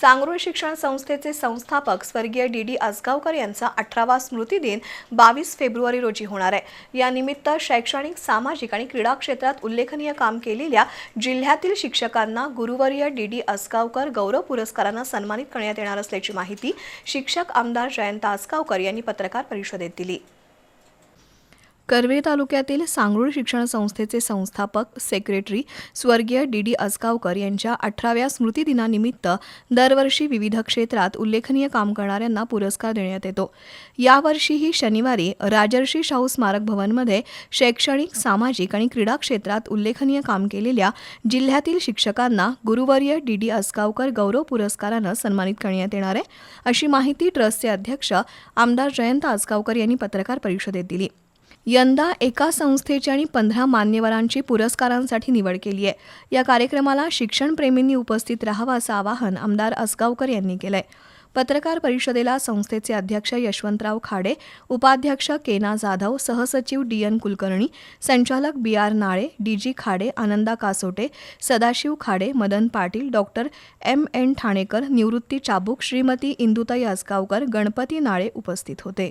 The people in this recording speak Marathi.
सांगरुळ शिक्षण संस्थेचे संस्थापक स्वर्गीय डी डी आसगावकर यांचा अठरावा स्मृतिदिन बावीस फेब्रुवारी रोजी होणार आहे. यानिमित्त शैक्षणिक सामाजिक आणि क्रीडा क्षेत्रात उल्लेखनीय काम केलेल्या जिल्ह्यातील शिक्षकांना गुरुवर्य डी डी आसगावकर गौरव पुरस्कारानं सन्मानित करण्यात येणार असल्याची माहिती शिक्षक आमदार जयंत आसगावकर यांनी पत्रकार परिषदेत दिली. कर्वे तालुक्यातील सांगरूळ शिक्षण संस्थेचे संस्थापक सेक्रेटरी स्वर्गीय डी डी आसगावकर यांच्या अठराव्या स्मृतिदिनानिमित्त दरवर्षी विविध क्षेत्रात उल्लेखनीय काम करणाऱ्यांना पुरस्कार देण्यात येतो. यावर्षीही शनिवारी राजर्षी शाहू स्मारक भवनमध्ये शैक्षणिक सामाजिक आणि क्रीडा क्षेत्रात उल्लेखनीय काम केलेल्या जिल्ह्यातील शिक्षकांना गुरुवर्य डी डी आसगावकर गौरव पुरस्कारानं सन्मानित करण्यात येणार आहे. अशी माहिती ट्रस्टचे अध्यक्ष आमदार जयंत आसगावकर यांनी पत्रकार परिषदेत दिली. यंदा एका संस्थेची आणि पंधरा मान्यवरांची पुरस्कारांसाठी निवड केली आहे. या कार्यक्रमाला शिक्षणप्रेमींनी उपस्थित राहावं असं आवाहन आमदार असगावकर यांनी केलं आहे पत्रकार परिषदेला संस्थेचे अध्यक्ष यशवंतराव खाडे उपाध्यक्ष केना जाधव सहसचिव डी एन कुलकर्णी संचालक B R Nale D G Khade Ananda Kasote Sadashiv Khade Madan Patil doctor M N Thanekar Nivrutti Chabuk Shrimati Indutai Asgaonkar Ganpati नाळे उपस्थित होते.